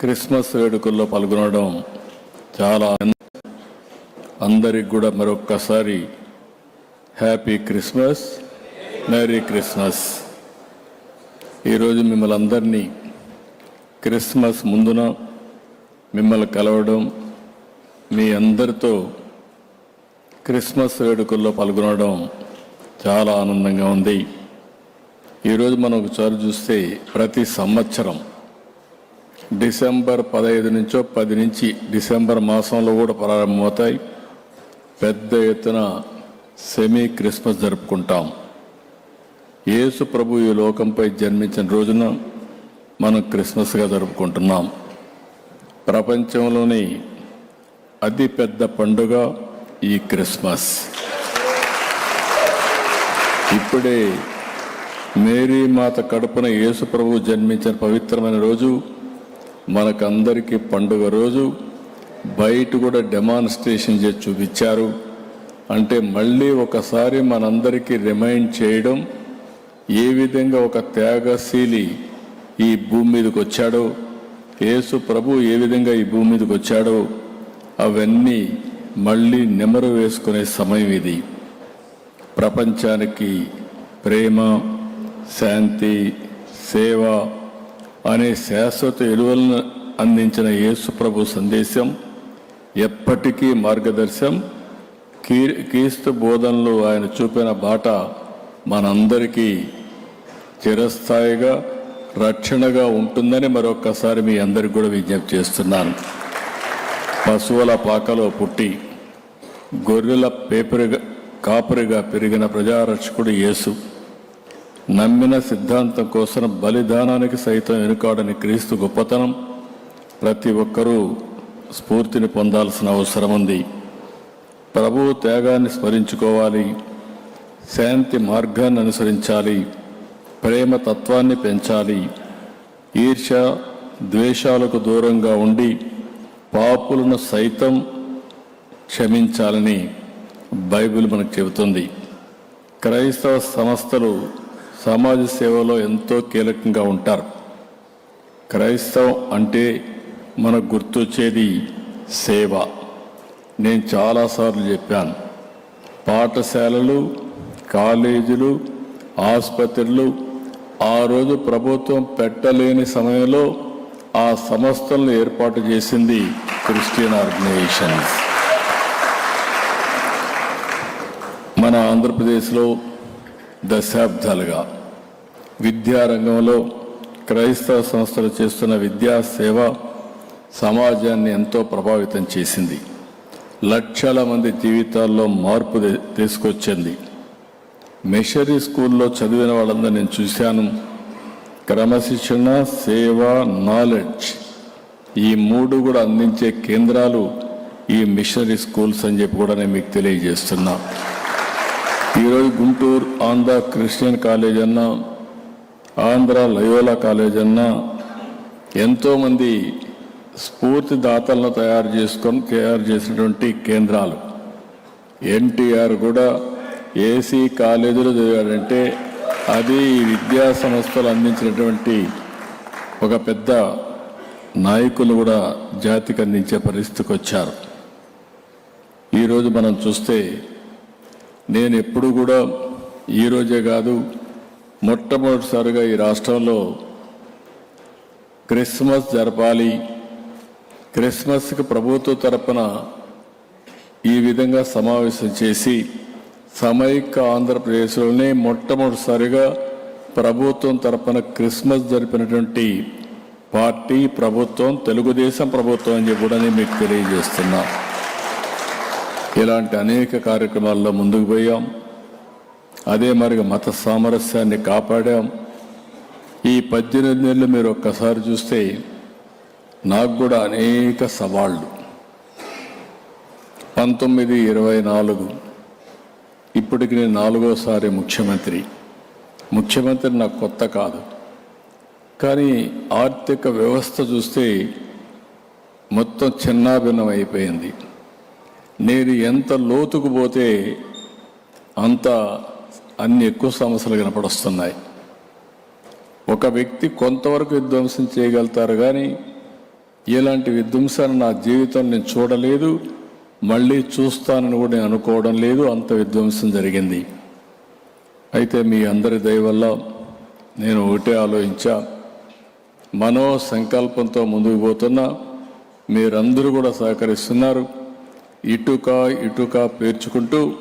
Christmas వేడుకల్లో పాల్గొనడం చాలా అందరికి కూడా మరొక్కసారి హ్యాపీ క్రిస్మస్ మేరీ క్రిస్మస్. ఈరోజు మిమ్మల్ని అందరినీ క్రిస్మస్ ముందున మిమ్మల్ని కలవడం మీ అందరితో క్రిస్మస్ వేడుకల్లో పాల్గొనడం చాలా ఆనందంగా ఉంది. ఈరోజు మనం ఒకసారి చూస్తే ప్రతి సంవత్సరం డిసెంబర్ పదహైదు నుంచో పది నుంచి డిసెంబర్ మాసంలో కూడా ప్రారంభమవుతాయి. పెద్ద ఎత్తున సెమీ క్రిస్మస్ జరుపుకుంటాం. యేసు ప్రభు ఈ లోకంపై జన్మించిన రోజున మనం క్రిస్మస్గా జరుపుకుంటున్నాం. ప్రపంచంలోని అతి పెద్ద పండుగ ఈ క్రిస్మస్. ఇప్పుడే మేరీ మాత కడుపున యేసు ప్రభు జన్మించిన పవిత్రమైన రోజు మనకందరికీ పండుగ రోజు బయట కూడా డెమాన్స్ట్రేషన్ చేసి చూపించారు. అంటే మళ్ళీ ఒకసారి మనందరికీ రిమైండ్ చేయడం ఏ విధంగా ఒక త్యాగశీలి ఈ భూమి మీదకి వచ్చాడో యేసు ప్రభు ఏ విధంగా ఈ భూమి మీదకి వచ్చాడో అవన్నీ మళ్ళీ నెమరు వేసుకునే సమయం ఇది. ప్రపంచానికి ప్రేమ శాంతి సేవ అనే శాశ్వత ఎలువలను అందించిన యేసు ప్రభు సందేశం ఎప్పటికీ మార్గదర్శం. కీ క్రీస్తు బోధనలు ఆయన చూపిన బాట మనందరికీ చిరస్థాయిగా రక్షణగా ఉంటుందని మరొక్కసారి మీ అందరికి కూడా విజ్ఞప్తి చేస్తున్నాను. పశువుల పాకలో పుట్టి గొర్రెల పేపరిగా కాపరిగా పెరిగిన ప్రజారక్షకుడు యేసు. నమ్మిన సిద్ధాంతం కోసం బలిదానానికి సైతం వెనుకాడని క్రీస్తు గొప్పతనం. ప్రతి ఒక్కరూ స్ఫూర్తిని పొందాల్సిన అవసరం ఉంది. ప్రభువు త్యాగాన్ని స్మరించుకోవాలి. శాంతి మార్గాన్ని అనుసరించాలి. ప్రేమ తత్వాన్ని పెంచాలి. ఈర్ష ద్వేషాలకు దూరంగా ఉండి పాపులను సైతం క్షమించాలని బైబిల్ మనకు చెబుతుంది. క్రైస్తవ సంస్థలు సమాజ సేవలో ఎంతో కీలకంగా ఉంటారు. క్రైస్తవం అంటే మనకు గుర్తొచ్చేది సేవ. నేను చాలాసార్లు చెప్పాను. పాఠశాలలు కాలేజీలు ఆసుపత్రులు ఆ రోజు ప్రభుత్వం పెట్టలేని సమయంలో ఆ సంస్థలను ఏర్పాటు చేసింది క్రిస్టియన్ ఆర్గనైజేషన్స్. మన ఆంధ్రప్రదేశ్లో దశాబ్దాలుగా విద్యారంగంలో క్రైస్తవ సంస్థలు చేస్తున్న విద్యా సేవ సమాజాన్ని ఎంతో ప్రభావితం చేసింది. లక్షల మంది జీవితాల్లో మార్పు తీసుకొచ్చింది. మిషనరీ స్కూల్లో చదివిన వాళ్ళందరూ నేను చూశాను. క్రమశిక్షణ సేవ నాలెడ్జ్ ఈ మూడు కూడా అందించే కేంద్రాలు ఈ మిషనరీ స్కూల్స్ అని చెప్పి కూడా నేను మీకు తెలియజేస్తున్నా. ఈరోజు గుంటూరు ఆంధ్ర క్రిస్టియన్ కాలేజ్ అన్నా ఆంధ్ర లయోలా కాలేజ్ అన్నా ఎంతోమంది స్ఫూర్తిదాతలను తయారు చేసుకొని తయారు చేసినటువంటి కేంద్రాలు. ఎన్టీఆర్ కూడా ఏసీ కాలేజీలో చదివాడంటే అది ఈ విద్యా సంస్థలు అందించినటువంటి ఒక పెద్ద నాయకులు కూడా జాతికి అందించే పరిస్థితికి వచ్చారు. ఈరోజు మనం చూస్తే నేను ఎప్పుడు కూడా ఈరోజే కాదు మొట్టమొదటిసారిగా ఈ రాష్ట్రంలో క్రిస్మస్ జరపాలి క్రిస్మస్కి ప్రభుత్వ తరపున ఈ విధంగా సమావేశం చేసి సమైక్య ఆంధ్రప్రదేశ్లోనే మొట్టమొదటిసారిగా ప్రభుత్వం తరపున క్రిస్మస్ జరిపినటువంటి పార్టీ ప్రభుత్వం తెలుగుదేశం ప్రభుత్వం అని చెప్పి కూడా నేను మీకు తెలియజేస్తున్నాను ఇలాంటి అనేక కార్యక్రమాల్లో ముందుకు పోయాం. అదే మరి మత సామరస్యాన్ని కాపాడాం. ఈ పద్దెనిమిది నెలలు మీరు ఒక్కసారి చూస్తే నాకు కూడా అనేక సవాళ్ళు పంతొమ్మిది ఇరవై నాలుగు. ఇప్పటికి నేను నాలుగోసారి ముఖ్యమంత్రి. ముఖ్యమంత్రి నాకు కొత్త కాదు. కానీ ఆర్థిక వ్యవస్థ చూస్తే మొత్తం చిన్నాభిన్నం అయిపోయింది. నేను ఎంత లోతుకు పోతే అంత అన్ని ఎక్కువ సమస్యలు కనపడొస్తున్నాయి. ఒక వ్యక్తి కొంతవరకు విధ్వంసం చేయగలుగుతారు కానీ ఇలాంటి విధ్వంసాన్ని నా జీవితం నేను చూడలేదు మళ్ళీ చూస్తానని కూడా నేను అనుకోవడం లేదు అంత విధ్వంసం జరిగింది. అయితే మీ అందరి దయ వల్ల నేను ఒకటే ఆలోచించా మనో సంకల్పంతో ముందుకు పోతున్నా మీరందరూ కూడా సహకరిస్తున్నారు. ఇటుక ఇటుక పేర్చుకుంటూ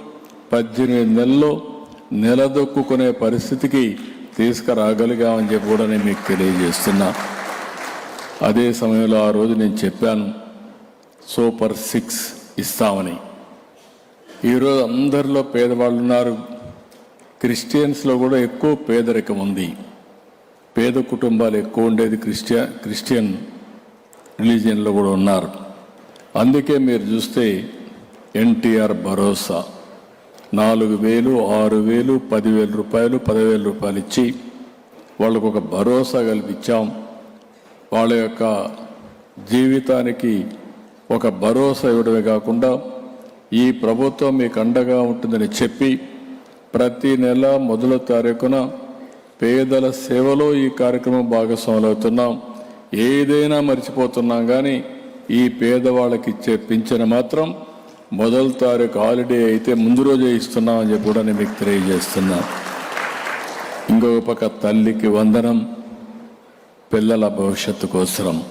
పద్దెనిమిది నెలల్లో నిలదొక్కునే పరిస్థితికి తీసుకురాగలిగామని చెప్పి కూడా నేను మీకు తెలియజేస్తున్నా. అదే సమయంలో ఆ రోజు నేను చెప్పాను సూపర్ సిక్స్ ఇస్తామని. ఈరోజు అందరిలో పేదవాళ్ళు ఉన్నారు. క్రిస్టియన్స్లో కూడా ఎక్కువ పేదరికం ఉంది. పేద కుటుంబాలు ఎక్కువ ఉండేది క్రిస్టియన్ క్రిస్టియన్ రిలీజియన్లో కూడా ఉన్నారు. అందుకే మీరు చూస్తే ఎన్టీఆర్ భరోసా. నాలుగు వేలు ఆరు వేలు పదివేల రూపాయలు పదివేల రూపాయలు ఇచ్చి వాళ్ళకు ఒక భరోసా కల్పించాం. వాళ్ళ యొక్క జీవితానికి ఒక భరోసా ఇవ్వడమే కాకుండా ఈ ప్రభుత్వం మీకు అండగా ఉంటుందని చెప్పి ప్రతి నెల మొదల తారీఖున పేదల సేవలో ఈ కార్యక్రమం భాగస్వాములు అవుతున్నాం ఏదైనా మర్చిపోతున్నాం కానీ ఈ పేదవాళ్ళకి ఇచ్చే పింఛను మాత్రం మొదటి తారీఖు హాలిడే అయితే ముందు రోజే ఇస్తున్నామని చెప్పి కూడా నేను మీకు తెలియజేస్తున్నా. ఇంకొక పక్క తల్లికి వందనం పిల్లల భవిష్యత్తు కోసరం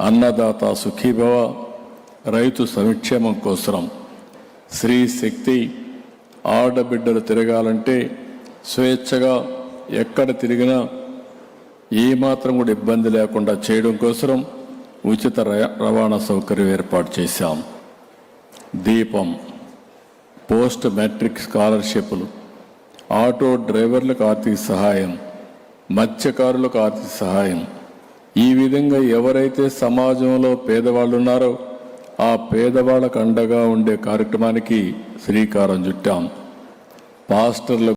అన్నదాత సుఖీభవ రైతు సంక్షేమం కోసరం స్త్రీ శక్తి ఆడబిడ్డలు తిరగాలంటే స్వేచ్ఛగా ఎక్కడ తిరిగినా ఏమాత్రం కూడా ఇబ్బంది లేకుండా చేయడం కోసరం. ఉచిత ర- రవాణా సౌకర్యం ఏర్పాటు చేశాం. దీపం పోస్ట్ మెట్రిక్ స్కాలర్షిప్లు ఆటో డ్రైవర్లకు ఆర్థిక సహాయం మత్స్యకారులకు ఆర్థిక సహాయం. ఈ విధంగా ఎవరైతే సమాజంలో పేదవాళ్ళు ఉన్నారో ఆ పేదవాళ్ళకు అండగా ఉండే కార్యక్రమానికి శ్రీకారం చుట్టాం. పాస్టర్లకు